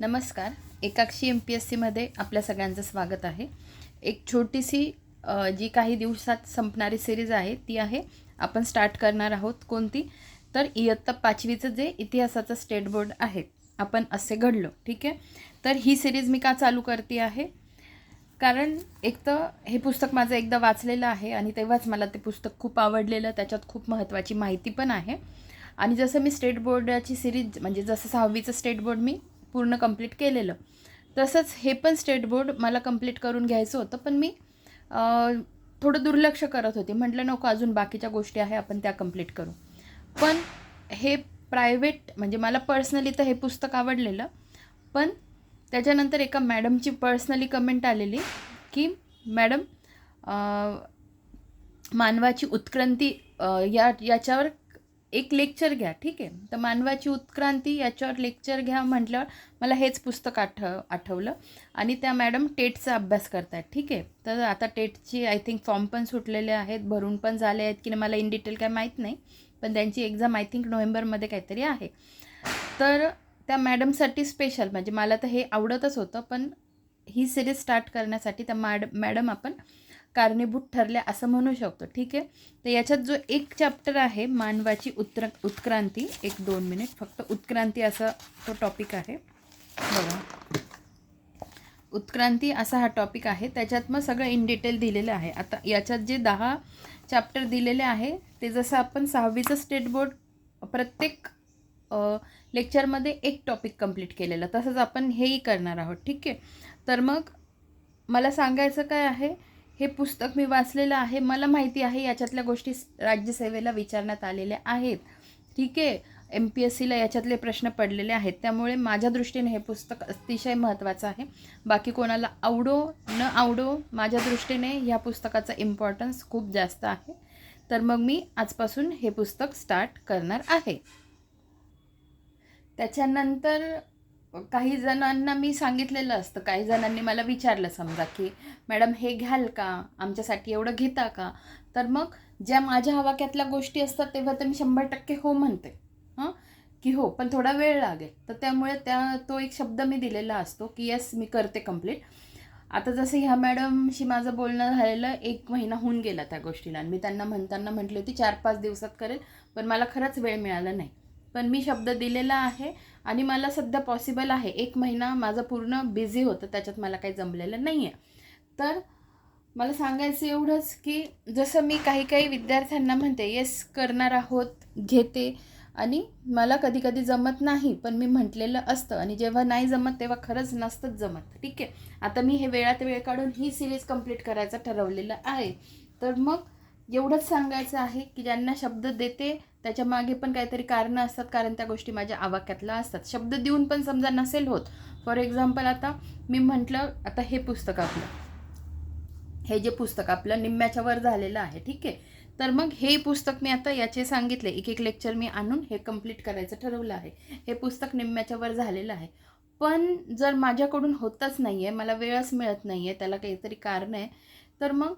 नमस्कार. एकाक्षी M P S सीमध्ये आपल्या सगळ्यांचं स्वागत आहे. एक छोटीशी जी काही दिवसात संपणारी सिरीज आहे ती आहे आपण स्टार्ट करणार आहोत कोणती? तर इयत्ता पाचवीचं जे इतिहासाचं स्टेट बोर्ड आहे आपण असे घडलो ठीक आहे? तर ही सिरीज मी का चालू करते आहे? कारण एक तर हे पुस्तक माझं एकदा वाचलेलं आहे आणि तेव्हाच मला ते पुस्तक खूप आवडलेलं त्याच्यात खूप महत्त्वाची माहिती पण आहे. आणि जसं मी स्टेट बोर्डाची सिरीज म्हणजे जसं सहावीचं स्टेट बोर्ड मी पूर्ण कंप्लीट केलेलं. तसंच हे पण स्टेट बोर्ड मला कंप्लीट करून घ्यायचं होतं पण मी थोडं दुर्लक्ष करत होते. म्हटलं नको अजून बाकीच्या गोष्टी आहे आपण त्या कंप्लीट करू. पण हे प्रायव्हेट म्हणजे मला पर्सनली तर हे पुस्तक आवडलेलं पण त्याच्यानंतर एका मॅडमची पर्सनली कमेंट आलेली की मॅडम मानवाची उत्क्रांती या याच्यावर एक लेक्चर घ्या ठीक आहे? तर मानवाची उत्क्रांती याच्यावर लेक्चर घ्या म्हटल्यावर मला हेच पुस्तक आठव आठवलं. आणि त्या मॅडम टेटचा अभ्यास करतात ठीक आहे? तर आता टेटची आय थिंक फॉर्म पण सुटलेले आहेत भरून पण झाले आहेत की नाही मला इन डिटेल काय माहीत नाही. पण त्यांची एक्झाम आय थिंक नोव्हेंबरमध्ये काहीतरी आहे. तर त्या मॅडमसाठी स्पेशल म्हणजे मला तर हे आवडतच होतं पण ही सिरीज स्टार्ट करण्यासाठी त्या मॅड मॅडम आपण कारणीभूत ठरल्या असं म्हणू शकतो. ठीक आहे? तर याच्यात जो एक चॅप्टर आहे मानवाची उत्तर उत्क्रांती. एक दोन मिनिट फक्त उत्क्रांती असा तो टॉपिक आहे. बघा. उत्क्रांती असा हा टॉपिक आहे. त्याच्यात मग सगळं इन डिटेल दिलेलं आहे. आता याच्यात जे दहा चॅप्टर दिलेले आहे ते जसं आपण सहावीचं स्टेट बोर्ड प्रत्येक लेक्चरमध्ये एक टॉपिक कंप्लीट केलेलं. तसंच आपण हेही करणार आहोत. ठीक आहे? तर मग मला सांगायचं काय आहे? हे पुस्तक मी वाचलेलं आहे. मला माहिती आहे याच्यातल्या गोष्टी राज्यसेवेला विचारण्यात आलेल्या आहेत. ठीक आहे. एम पी एस सीला याच्यातले प्रश्न पडलेले आहेत. त्यामुळे माझ्या दृष्टीने हे पुस्तक अतिशय महत्त्वाचं आहे. बाकी कोणाला आवडो न आवडो माझ्या दृष्टीने ह्या पुस्तकाचा इम्पॉर्टन्स खूप जास्त आहे. तर मग मी आजपासून हे पुस्तक स्टार्ट करणार आहे. त्याच्यानंतर काही जणांना मी सांगितलेलं असतं काही जणांनी मला विचारलं समजा की मॅडम हे घ्याल का? आमच्यासाठी एवढं घेता का? तर मग ज्या माझ्या हवाक्यातल्या गोष्टी असतात तेव्हा तर मी शंभर टक्के हो म्हणते. हां? की हो पण थोडा वेळ लागेल. तर त्यामुळे त्या तो एक शब्द मी दिलेला असतो की येस मी करते कंप्लीट. आता जसं ह्या मॅडमशी माझं बोलणं झालेलं एक महिना होऊन गेला त्या गोष्टीला. आणि मी त्यांना म्हणताना म्हटली होती चार पाच दिवसात करेल पण मला खरंच वेळ मिळाला नाही. पण मी शब्द दिलेला आहे आणि मला सध्या पॉसिबल आहे. एक महिना माझं पूर्ण बिझी होतं त्याच्यात मला काही जमलेलं नाही आहे तर मला सांगायचं एवढंच की जसं मी काही काही विद्यार्थ्यांना म्हणते येस करणार आहोत घेते. आणि मला कधी कधी जमत नाही पण मी म्हटलेलं असतं. आणि जेव्हा नाही जमत तेव्हा खरंच नसतंच जमत. ठीक आहे? आता मी हे वेळात वेळ काढून ही सिरीज कंप्लीट करायचं ठरवलेलं आहे. तर मग एवढंच सांगायचं आहे की ज्यांना शब्द देते त्याच्यामागे पण काहीतरी कारणं असतात कारण त्या गोष्टी माझ्या आवाक्यातल्या असतात. शब्द देऊन पण समजा नसेल होत. फॉर एक्झाम्पल आता मी म्हटलं आता हे पुस्तक आपलं. हे जे पुस्तक आपलं निम्म्याच्या वर झालेलं आहे ठीक आहे? तर मग हे पुस्तक मी आता याचे सांगितले. एक एक लेक्चर मी आणून हे कंप्लीट करायचं ठरवलं आहे. हे पुस्तक निम्म्याच्या वर झालेलं आहे. पण जर माझ्याकडून होतच नाही आहे मला वेळच मिळत नाही आहे त्याला काहीतरी कारण आहे तर मग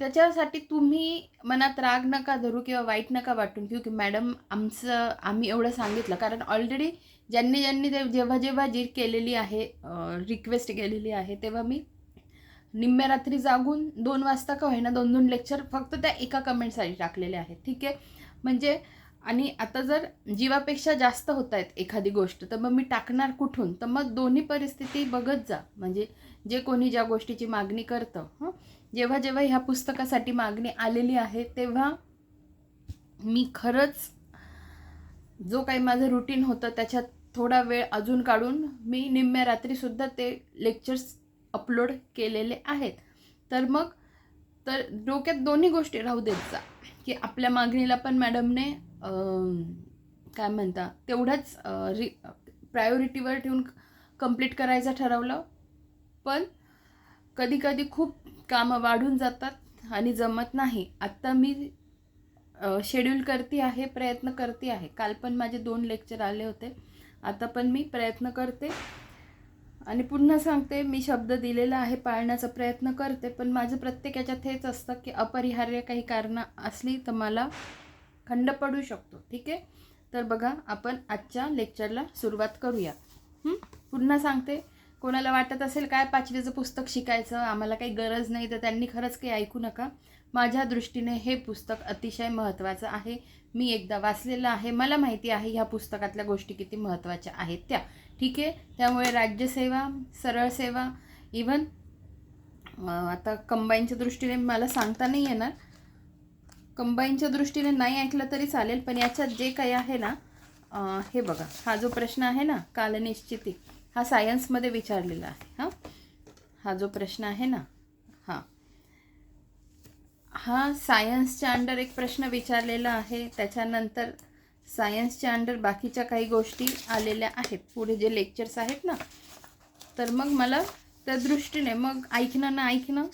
त्याच्यासाठी तुम्ही मनात राग नका धरू किंवा वाईट नका वाटून घेऊ की मॅडम आमचं आम्ही एवढं सांगितलं. कारण ऑलरेडी ज्यांनी ज्यांनी ते जेव्हा जेव्हा जी केलेली आहे रिक्वेस्ट केलेली आहे तेव्हा मी निम्म्या रात्री जागून दोन वाजता का होईना दोन दोन लेक्चर फक्त त्या एका कमेंटसाठी टाकलेले आहेत. ठीक आहे? म्हणजे आणि आता जर जीवापेक्षा जास्त होत आहेत एखादी गोष्ट तर मग मी टाकणार कुठून? तर मग दोन्ही परिस्थिती बघत जा. म्हणजे जे कोणी ज्या गोष्टीची मागणी करतं हं? जेव्हा जेव्हा ह्या पुस्तकासाठी मागणी आलेली आहे तेव्हा मी खरंच जो काही माझं रुटीन होतं त्याच्यात थोडा वेळ अजून काढून मी निम्म्या रात्रीसुद्धा ते लेक्चर्स अपलोड केलेले आहेत. तर मग तर डोक्यात दोन्ही गोष्टी राहू देत जा की आपल्या मागणीला पण मॅडमने काय म्हणता तेवढ्याच रि प्रायोरिटीवर ठेवून कंप्लीट करायचं ठरवलं. पण कधी कधी खूप कामं वाढून जातात आणि जमत नाही. आत्ता मी शेड्यूल करते आहे प्रयत्न करते आहे. काल पण माझे दोन लेक्चर आले होते. आता पण मी प्रयत्न करते. आणि पुन्हा सांगते मी शब्द दिलेला आहे पाळण्याचा प्रयत्न करते. पण माझं प्रत्येक याच्यात हेच असतं की अपरिहार्य काही कारणं असली तर मला खंड पडू शकतो. ठीक आहे? तर बघा आपण आजच्या लेक्चरला सुरुवात करूया. पुन्हा सांगते कोणाला वाटत असेल काय पाचवीचं पुस्तक शिकायचं आम्हाला काही गरज नाही तर त्यांनी खरंच काही ऐकू नका. माझ्या दृष्टीने हे पुस्तक अतिशय महत्त्वाचं आहे. मी एकदा वाचलेलं आहे. मला माहिती आहे ह्या पुस्तकातल्या गोष्टी किती महत्त्वाच्या आहेत त्या. ठीक आहे? त्यामुळे राज्यसेवा सरळ सेवा इवन आता कंबाईनच्या दृष्टीने मला सांगता नाही येणार. कंबाईनच्या दृष्टीने नाही ऐकलं तरी चालेल पण याच्यात जे काही आहे ना हे बघा. हा जो प्रश्न आहे ना कालनिश्चिती. हा सायन्समध्ये विचारलेला आहे हां? हा जो प्रश्न आहे ना हां. हा सायन्सच्या अंडर एक प्रश्न विचारलेला आहे त्याच्यानंतर सायन्सच्या अंडर बाकीच्या काही गोष्टी आलेल्या आहेत. पुढे जे लेक्चर्स आहेत ना तर मग मला त्या दृष्टीने मग ऐकणं ना ऐकणं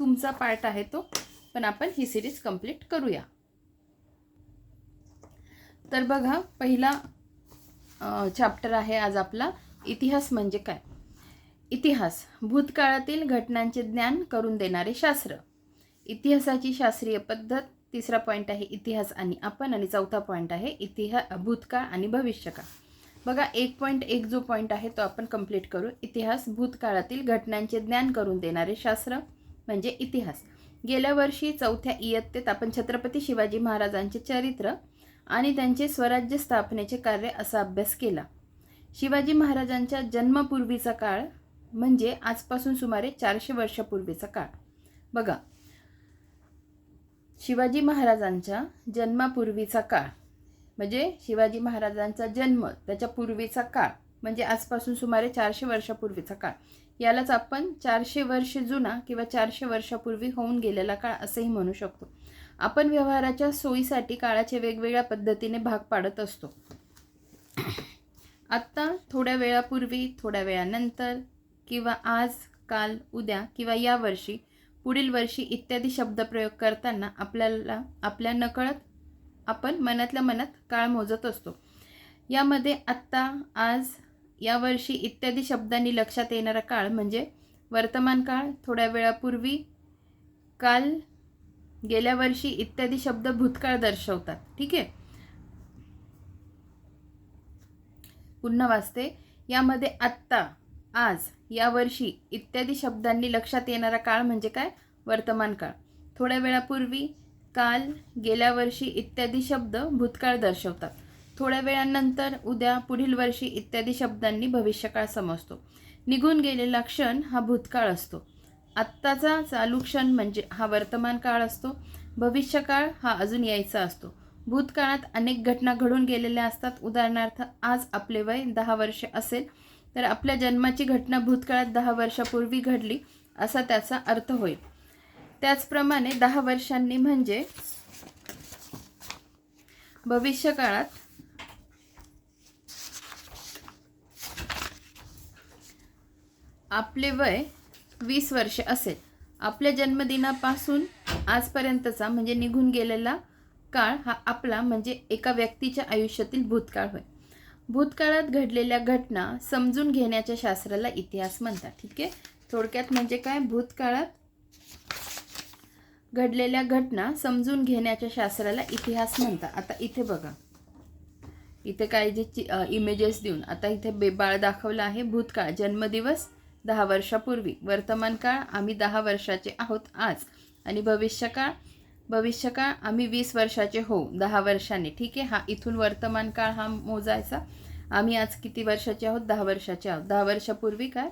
तुमचा पार्ट आहे तो पण आपण ही सिरीज कंप्लीट करूया. तर बघा पहिला चॅप्टर आहे आज आपला. इतिहास म्हणजे काय? इतिहास भूतकाळातील घटनांचे ज्ञान करून देणारे शास्त्र. इतिहासाची शास्त्रीय पद्धत तिसरा पॉईंट आहे इतिहास आणि आपण आणि चौथा पॉईंट आहे इतिहा भूतकाळ आणि भविष्यकाळ. बघा एक पॉईंट एक जो पॉईंट आहे तो आपण कंप्लीट करू. इतिहास भूतकाळातील घटनांचे ज्ञान करून देणारे शास्त्र म्हणजे इतिहास. गेल्या वर्षी चौथ्या इयत्तेत आपण छत्रपती शिवाजी महाराजांचे चरित्र आणि त्यांचे स्वराज्य स्थापनेचे कार्य असा अभ्यास केला. शिवाजी महाराजांच्या जन्मपूर्वीचा काळ म्हणजे आजपासून सुमारे चारशे वर्षापूर्वीचा काळ. बघा शिवाजी महाराजांच्या जन्मापूर्वीचा काळ म्हणजे शिवाजी महाराजांचा जन्म त्याच्या पूर्वीचा काळ म्हणजे आजपासून सुमारे चारशे वर्षापूर्वीचा काळ. यालाच आपण चारशे वर्ष जुना किंवा चारशे वर्षापूर्वी होऊन गेलेला काळ असंही म्हणू शकतो. आपण व्यवहाराच्या सोयीसाठी काळाचे वेगवेगळ्या पद्धतीने भाग पाडत असतो. आत्ता थोड्या वेळापूर्वी थोड्या वेळानंतर किंवा आज काल उद्या किंवा या वर्षी पुढील वर्षी इत्यादी शब्दप्रयोग करताना आपल्याला आपल्या नकळत आपण मनातल्या मनात काळ मोजत असतो. यामध्ये आत्ता आज यावर्षी इत्यादी शब्दांनी लक्षात येणारा काळ म्हणजे वर्तमान काळ थोड्या वेळापूर्वी काल गेल्या वर्षी इत्यादी शब्द भूतकाळ दर्शवतात. ठीक आहे? पुन्हा वाचते. यामध्ये आत्ता आज यावर्षी इत्यादी शब्दांनी लक्षात येणारा काळ म्हणजे काय? वर्तमान काळ. थोड्या वेळापूर्वी काल गेल्या वर्षी इत्यादी शब्द भूतकाळ दर्शवतात. थोड्या वेळानंतर उद्या पुढील वर्षी इत्यादी शब्दांनी भविष्यकाळ समजतो. निघून गेलेला क्षण हा भूतकाळ असतो. आत्ताचा चालू क्षण म्हणजे हा वर्तमान काळ असतो. भविष्यकाळ हा अजून यायचा असतो. भूतकाळात अनेक घटना घडून गेलेल्या असतात. उदाहरणार्थ आज आपले वय दहा वर्षे असेल तर आपल्या जन्माची घटना भूतकाळात दहा वर्षापूर्वी घडली असा त्याचा अर्थ होईल. त्याचप्रमाणे दहा वर्षांनी म्हणजे भविष्यकाळात आपले वय वीस वर्ष असेल. आपल्या जन्मदिनापासून आजपर्यंतचा म्हणजे निघून गेलेला काळ हा आपला म्हणजे एका व्यक्तीच्या आयुष्यातील भूतकाळ होय. भूतकाळात घडलेल्या घटना समजून घेण्याच्या शास्त्राला इतिहास म्हणतात ठीक आहे? थोडक्यात म्हणजे काय? भूतकाळात घडलेल्या घटना समजून घेण्याच्या शास्त्राला इतिहास म्हणतात. आता इथे बघा. इथे काय जे चि इमेजेस देऊन. आता इथे बेबाळ दाखवलं आहे भूतकाळ जन्मदिवस दहा वर्षापूर्वी. वर्तमान काळ आम्ही दहा वर्षाचे आहोत आज. आणि भविष्यकाळ भविष्यकाळ आम्ही वीस वर्षाचे होऊ दहा वर्षाने. ठीक आहे? हा इथून वर्तमान काळ हा मोजायचा. आम्ही आज किती वर्षाचे आहोत? दहा वर्षाचे आहोत. दहा वर्षापूर्वी काय?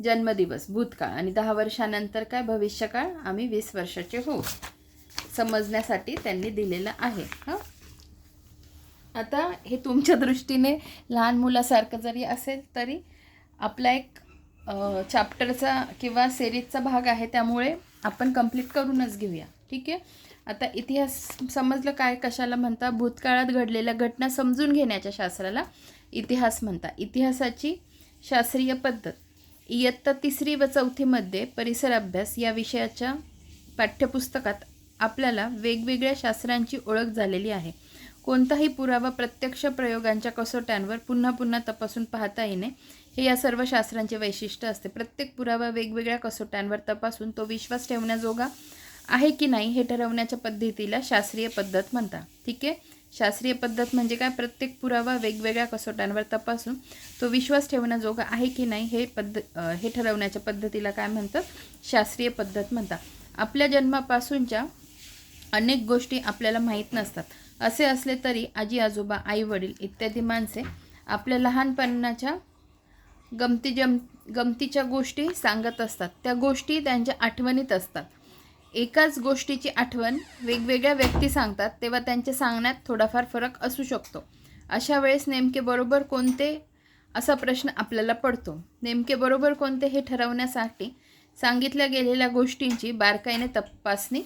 जन्मदिवस भूतकाळ. आणि दहा वर्षानंतर काय? भविष्यकाळ आम्ही वीस वर्षाचे होऊ समजण्यासाठी त्यांनी दिलेलं आहे. हां? आता हे तुमच्या दृष्टीने लहान मुलासारखं जरी असेल तरी आपला एक चॅप्टरचा किंवा सिरीजचा भाग आहे त्यामुळे आपण कंप्लीट करूनच घेऊया. ठीक आहे? आता इतिहास समजलं काय कशाला म्हणता? भूतकाळात घडलेल्या घटना समजून घेण्याच्या शास्त्राला इतिहास म्हणता. इतिहासाची शास्त्रीय पद्धत. इयत्ता तिसरी व चौथीमध्ये परिसर अभ्यास या विषयाच्या पाठ्यपुस्तकात आपल्याला वेगवेगळ्या शास्त्रांची ओळख झालेली आहे. कोणताही पुरावा प्रत्यक्ष प्रयोगांच्या कसोट्यांवर पुन्हा पुन्हा तपासून पाहता येणे हे या सर्व शास्त्रांचे वैशिष्ट्य असते. प्रत्येक पुरावा वेगवेगळ्या कसोट्यांवर तपासून तो विश्वास ठेवण्याजोगा आहे की नाही हे ठरवण्याच्या पद्धतीला शास्त्रीय पद्धत म्हणतात. ठीक आहे? शास्त्रीय पद्धत म्हणजे काय? प्रत्येक पुरावा वेगवेगळ्या कसोट्यांवर तपासून तो विश्वास ठेवण्याजोगा आहे की नाही हे पद्ध हे ठरवण्याच्या पद्धतीला काय म्हणतात? शास्त्रीय पद्धत म्हणतात. आपल्या जन्मापासूनच्या अनेक गोष्टी आपल्याला माहीत नसतात. असे असले तरी आजी आजोबा आई वडील इत्यादी माणसे आपल्या लहानपणाच्या गमती जम गमतीच्या गोष्टी सांगत असतात. त्या गोष्टी त्यांच्या आठवणीत असतात. एकाच गोष्टीची आठवण वेगवेगळ्या व्यक्ती सांगतात तेव्हा त्यांच्या सांगण्यात थोडाफार फरक असू शकतो. अशा वेळेस नेमके बरोबर कोणते असा प्रश्न आपल्याला पडतो. नेमके बरोबर कोणते हे ठरवण्यासाठी सांगितल्या गेलेल्या गोष्टींची बारकाईने तपासणी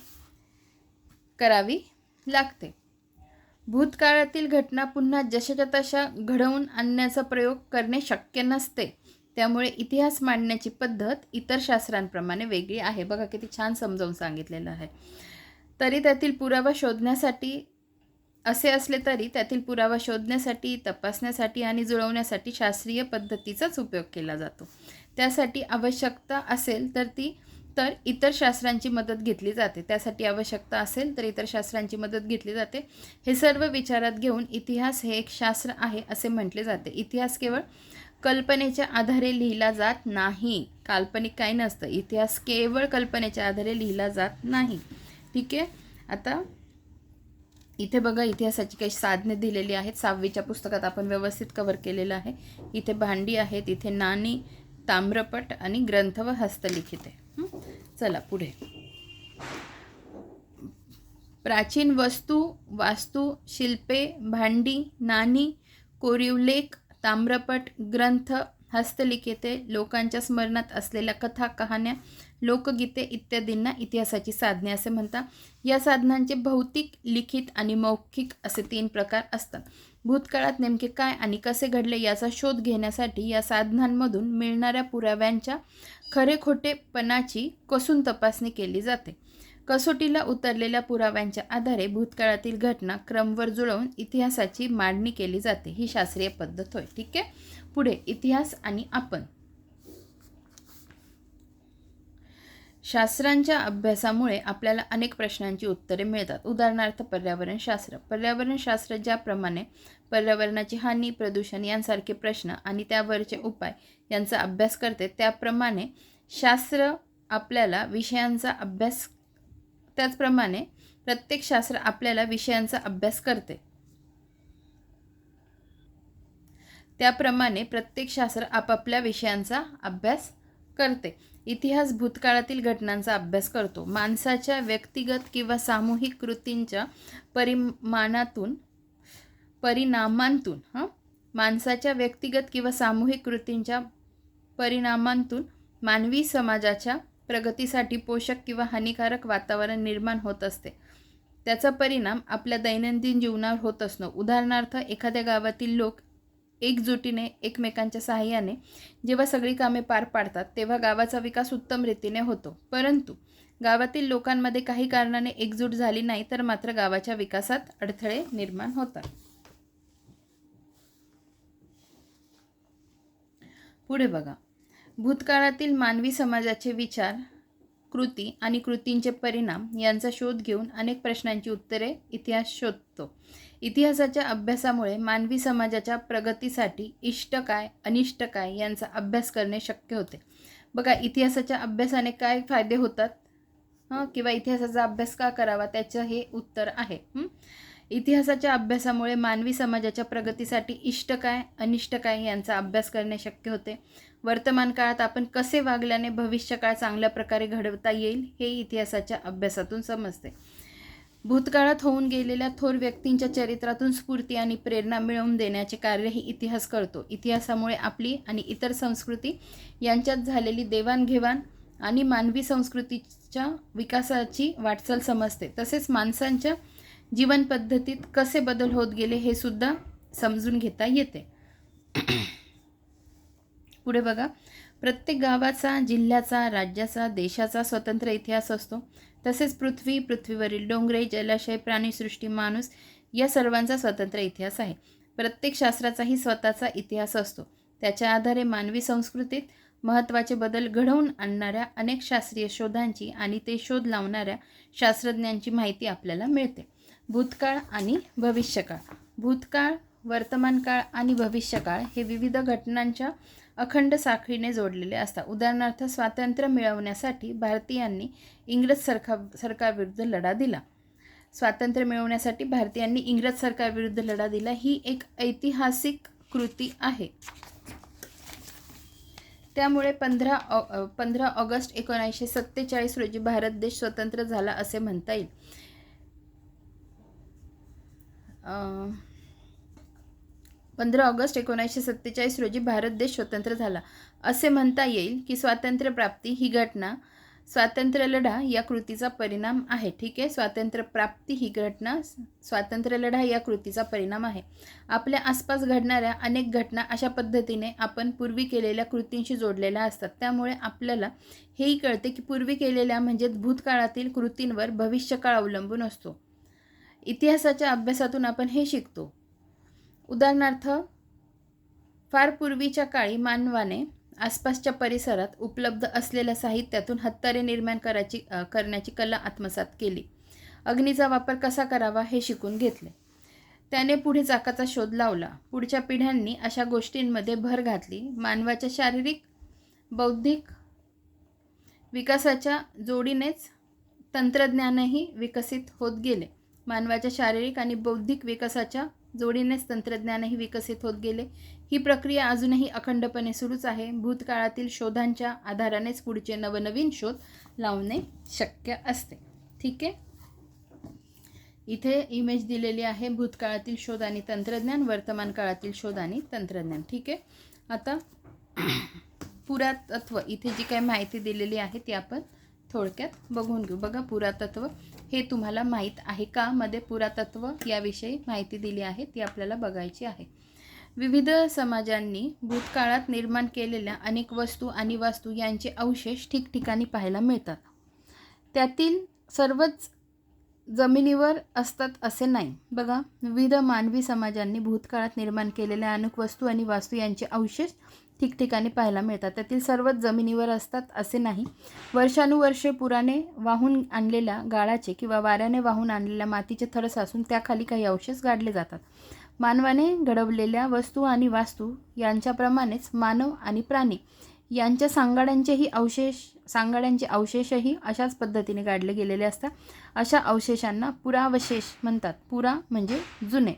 करावी लागते. भूतकाळातील घटना पुन्हा जशाच्या तशा घडवून आणण्याचा प्रयोग करणे शक्य नसते. त्यामुळे इतिहास मांडण्याची पद्धत इतर शास्त्रांप्रमाणे वेगळी आहे. बघा किती छान समजावून सांगितलेलं आहे. तरी त्यातील पुरावा शोधण्यासाठी असे असले तरी त्यातील पुरावा शोधण्यासाठी तपासण्यासाठी आणि जुळवण्यासाठी शास्त्रीय पद्धतीचाच उपयोग केला जातो. त्यासाठी आवश्यकता असेल तर ती तर इतर शास्त्रांची मदत घेतली जाते. त्यासाठी आवश्यकता असेल तर इतर शास्त्रांची मदत घेतली जाते. हे सर्व विचारात घेऊन इतिहास हे एक शास्त्र आहे असे म्हटले जाते. इतिहास केवळ कल्पनेच्या आधारे लिहिला जात नाही. काल्पनिक काही नसतं. इतिहास केवळ कल्पनेच्या आधारे लिहिला जात नाही. ठीक आहे? आता इथे बघा इतिहासाची काही साधने दिलेली आहेत. सहावीच्या पुस्तकात आपण व्यवस्थित कव्हर केलेलं आहे. इथे भांडी आहेत. इथे नाणी ताम्रपट आणि ग्रंथ व हस्तलिखित. आहे चला पुढे. प्राचीन वस्तू वास्तू शिल्पे भांडी नाणी कोरीव लेख ताम्रपट ग्रंथ हस्तलिखिते लोकांच्या स्मरणात असलेल्या कथा कहाण्या लोकगीते इत्यादींना इतिहासाची साधने असे म्हणतात. या साधनांचे भौतिक लिखित आणि मौखिक असे तीन प्रकार असतात. भूतकाळात नेमके काय आणि कसे घडले याचा शोध घेण्यासाठी या साधनांमधून मिळणाऱ्या पुराव्यांच्या खरे खोटेपणाची कसून तपासणी केली जाते. कसोटीला उतरलेल्या पुराव्यांच्या आधारे भूतकाळातील घटना क्रमवर जुळवून इतिहासाची मांडणी केली जाते ही शास्त्रीय पद्धत होय. ठीक आहे? पुढे इतिहास आणि आपण. शास्त्रांच्या अभ्यासामुळे आपल्याला अनेक प्रश्नांची उत्तरे मिळतात. उदाहरणार्थ पर्यावरणशास्त्र. पर्यावरणशास्त्र ज्याप्रमाणे पर्यावरणाची हानी प्रदूषण यांसारखे प्रश्न आणि त्यावरचे उपाय यांचा अभ्यास करते. त्याप्रमाणे शास्त्र आपल्याला विषयांचा अभ्यास त्याचप्रमाणे प्रत्येक शास्त्र आपल्याला विषयांचा अभ्यास करते. त्याप्रमाणे प्रत्येक शास्त्र आपापल्या विषयांचा अभ्यास करते. इतिहास भूतकाळातील घटनांचा अभ्यास करतो. माणसाच्या व्यक्तिगत किंवा सामूहिक कृतींच्या परिमाणातून परिणामांतून हां? माणसाच्या व्यक्तिगत किंवा सामूहिक कृतींच्या परिणामांतून मानवी समाजाच्या प्रगतीसाठी पोषक किंवा हानिकारक वातावरण निर्माण होत असते. त्याचा परिणाम आपल्या दैनंदिन जीवनावर होत असतो. उदाहरणार्थ एखाद्या गावातील लोक एकजुटीने एकमेकांच्या सहाय्याने जेव्हा सगळी कामे पार पाडतात तेव्हा गावाचा विकास उत्तम रीतीने होतो. परंतु गावातील लोकांमध्ये काही कारणाने एकजूट झाली नाही तर मात्र गावाच्या विकासात अडथळे निर्माण होतात. पुढे बघा. भूतकाळातील मानवी समाजाचे विचार कृती आणि कृतींचे परिणाम यांचा शोध घेऊन अनेक प्रश्नांची उत्तरे इतिहास शोधतो. इतिहासाच्या अभ्यासामुळे मानवी समाजाच्या प्रगतीसाठी इष्ट काय अनिष्ट काय यांचा अभ्यास करणे शक्य होते. बघा इतिहासाच्या अभ्यासाने काय फायदे होतात? हां? किंवा इतिहासाचा अभ्यास का करावा? त्याचं हे उत्तर आहे. इतिहासाच्या अभ्यासामुळे मानवी समाजाच्या प्रगतीसाठी इष्ट काय अनिष्ट काय यांचा अभ्यास करणे शक्य होते. वर्तमान काळात आपण कसे वागल्याने भविष्यकाळ चांगल्या प्रकारे घडवता येईल हे इतिहासाच्या अभ्यासातून समजते. भूतकाळात होऊन गेलेल्या थोर व्यक्तींच्या चरित्रातून स्फूर्ती आणि प्रेरणा मिळवून देण्याचे कार्यही इतिहास करतो. इतिहासामुळे आपली आणि इतर संस्कृती यांच्यात झालेली देवाणघेवाण आणि मानवी संस्कृतीच्या विकासाची वाटचाल समजते. तसेच माणसांच्या जीवनपद्धतीत कसे बदल होत गेले हे सुद्धा समजून घेता येते. पुढे बघा. प्रत्येक गावाचा जिल्ह्याचा राज्याचा देशाचा स्वतंत्र इतिहास असतो. तसेच पृथ्वी पृथ्वीवरील डोंगरे जलाशय प्राणीसृष्टी माणूस या सर्वांचा स्वतंत्र इतिहास आहे. प्रत्येक शास्त्राचाही स्वतःचा इतिहास असतो. त्याच्या आधारे मानवी संस्कृतीत महत्त्वाचे बदल घडवून आणणाऱ्या अनेक शास्त्रीय शोधांची आणि ते शोध लावणाऱ्या शास्त्रज्ञांची माहिती आपल्याला मिळते. भूतकाळ आणि भविष्यकाळ. भूतकाळ वर्तमानकाळ आणि भविष्यकाळ हे विविध घटनांच्या अखंड साखळीने जोडलेले असतात. उदाहरणार्थ स्वातंत्र्य मिळवण्यासाठी भारतीयांनी इंग्रज सरकार सरकारविरुद्ध लढा दिला. स्वातंत्र्य मिळवण्यासाठी भारतीयांनी इंग्रज सरकारविरुद्ध लढा दिला ही एक ऐतिहासिक कृती आहे. त्यामुळे पंधरा ऑ पंधरा ऑगस्ट एकोणीसशे सत्तेचाळीस रोजी भारत देश स्वतंत्र झाला असे म्हणता येईल. पंधरा ऑगस्ट एकोणीसशे सत्तेचाळीस रोजी भारत देश स्वतंत्र झाला. असे म्हणता येईल की स्वातंत्र्यप्राप्ती ही घटना स्वातंत्र्य लढा या कृतीचा परिणाम आहे. ठीक आहे? स्वातंत्र्यप्राप्ती ही घटना स्वातंत्र्य लढा या कृतीचा परिणाम आहे. आपल्या आसपास घडणाऱ्या अनेक घटना अशा पद्धतीने आपण पूर्वी केलेल्या कृतींशी जोडलेल्या असतात. त्यामुळे आपल्याला हेही कळते की पूर्वी केलेल्या म्हणजे भूतकाळातील कृतींवर भविष्यकाळ अवलंबून असतो. इतिहासाच्या अभ्यासातून आपण हे शिकतो. उदाहरणार्थ फार पूर्वीच्या काळी मानवाने आसपासच्या परिसरात उपलब्ध असलेल्या साहित्यातून हत्यारे निर्माण करायची करण्याची कला आत्मसात केली. अग्नीचा वापर कसा करावा हे शिकून घेतले. त्याने पुढे चाकाचा शोध लावला. पुढच्या पिढ्यांनी अशा गोष्टींमध्ये भर घातली. मानवाच्या शारीरिक बौद्धिक विकासाच्या जोडीनेच तंत्रज्ञानही विकसित होत गेले. मानवाच्या शारीरिक आणि बौद्धिक विकासाच्या जोडीनेच तंत्रज्ञानही विकसित होत गेले. ही प्रक्रिया अजूनही अखंडपणे सुरूच आहे. भूतकाळातील शोधांच्या आधारानेच पुढचे नवनवीन शोध लावणे शक्य असते. ठीक आहे? इथे इमेज दिलेली आहे भूतकाळातील शोध आणि तंत्रज्ञान वर्तमान काळातील शोध आणि तंत्रज्ञान. ठीक आहे? आता पुरातत्व. इथे जी काही माहिती दिलेली आहे ती आपण थोडक्यात बघून घेऊ. बघा पुरातत्व. हे तुम्हाला माहीत आहे का? मध्ये पुरातत्व याविषयी माहिती दिली आहे ती आपल्याला बघायची आहे. विविध समाजांनी भूतकाळात निर्माण केलेल्या अनेक वस्तू आणि वास्तू यांचे अवशेष ठिकठिकाणी पाहायला मिळतात. त्यातील सर्वच जमिनीवर असतात असे नाही. बघा विविध मानवी समाजांनी भूतकाळात निर्माण केलेल्या अनेक वस्तू आणि वास्तू यांचे अवशेष ठिकठिकाणी पाहायला मिळतात. त्यातील सर्वच जमिनीवर असतात असे नाही. वर्षानुवर्षे पुराने वाहून आणलेल्या गाळाचे किंवा वाऱ्याने वाहून आणलेल्या मातीचे थरस असून त्याखाली काही अवशेष गाडले जातात. मानवाने घडवलेल्या वस्तू आणि वास्तू यांच्याप्रमाणेच मानव आणि प्राणी यांच्या सांगाड्यांचेही अवशेष सांगाड्यांचे अवशेषही अशाच पद्धतीने गाडले गेलेले असतात. अशा अवशेषांना पुरावशेष म्हणतात. पुरा म्हणजे जुने.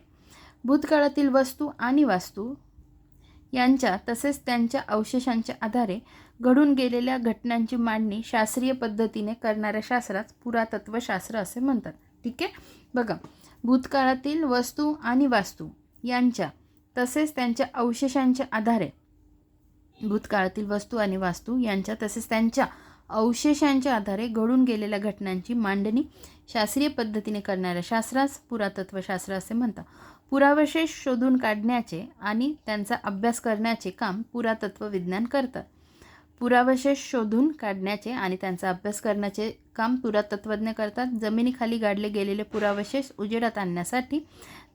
भूतकाळातील वस्तू आणि वास्तू यांच्या तसेच त्यांच्या अवशेषांच्या आधारे घडून गेलेल्या घटनांची मांडणी शास्त्रीय पद्धतीने करणाऱ्या शास्त्रात पुरातत्वशास्त्र असे म्हणतात. ठीक आहे? बघा भूतकाळातील वस्तू आणि वास्तू यांच्या तसेच त्यांच्या अवशेषांच्या आधारे भूतकाळातील वस्तू आणि वास्तू यांच्या तसेच त्यांच्या अवशेषांच्या आधारे घडून गेलेल्या घटनांची मांडणी शास्त्रीय पद्धतीने करणाऱ्या शास्त्रास पुरातत्वशास्त्र असे म्हणतात. पुरावशेष शोधून काढण्याचे आणि त्यांचा अभ्यास करण्याचे काम पुरातत्व विज्ञान करतात पुरावशेष शोधून काढण्याचे आणि त्यांचा अभ्यास करण्याचे काम पुरातत्वज्ञ करतात. जमिनीखाली गाडले गेलेले पुरावशेष उजेडात आणण्यासाठी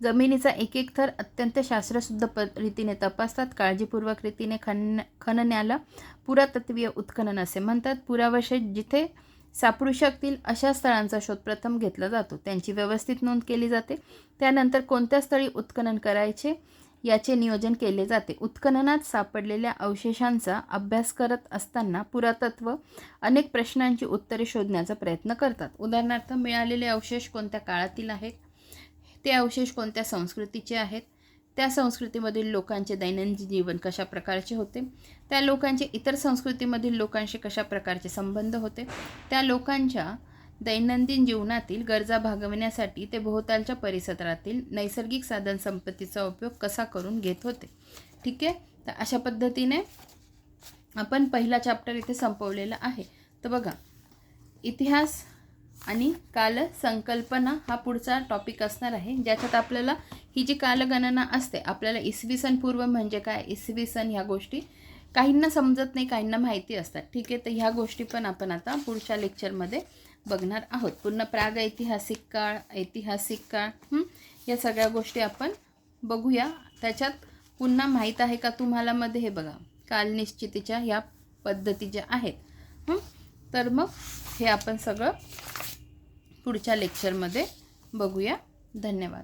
जमिनीचा एक एक थर अत्यंत शास्त्रशुद्ध प रीतीने तपासतात. काळजीपूर्वक रीतीने खन खनन्याला पुरातत्वीय उत्खनन असे म्हणतात. पुरावशेष जिथे सापडू शकतील अशा स्थळांचा शोध प्रथम घेतला जातो. त्यांची व्यवस्थित नोंद केली जाते. त्यानंतर कोणत्या स्थळी उत्खनन करायचे याचे नियोजन केले जाते. उत्खननात सापडलेल्या अवशेषांचा अभ्यास करत असताना पुरातत्व अनेक प्रश्नांची उत्तरे शोधण्याचा प्रयत्न करतात. उदाहरणार्थ मिळालेले अवशेष कोणत्या काळातील आहेत? ते अवशेष कोणत्या संस्कृतीचे आहेत? त्या संस्कृतीमधील लोकांचे दैनंदिन जीवन कशा प्रकारचे होते? त्या लोकांचे इतर संस्कृतीमधील लोकांशी कशा प्रकारचे संबंध होते? त्या लोकांच्या दैनंदिन जीवनातील गरजा भागविण्यासाठी ते भोवतालच्या परिसरातील नैसर्गिक साधन संपत्तीचा उपयोग कसा करून घेत होते? ठीक आहे? तर अशा पद्धतीने आपण पहिला चॅप्टर इथे संपवलेला आहे. तर बघा इतिहास आणि काल संकल्पना हा पुढचा टॉपिक असणार आहे ज्याच्यात आपल्याला ही जी कालगणना असते आपल्याला इसवी सन पूर्व म्हणजे काय? इसवी सन ह्या गोष्टी काहींना समजत नाही काहींना माहिती असतात. ठीक आहे तर ह्या गोष्टी पण आपण आता पुढच्या लेक्चरमध्ये बघणार आहोत. पूर्ण प्राग ऐतिहासिक काळ ऐतिहासिक काळ या सगळ्या गोष्टी आपण बघूया. त्याच्यात पुन्हा माहीत आहे का तुम्हाला मध्ये? हे बघा कालनिश्चितीच्या ह्या पद्धती ज्या आहेत तर मग हे आपण सगळं पुढच्या लेक्चरमध्ये बघूया. धन्यवाद.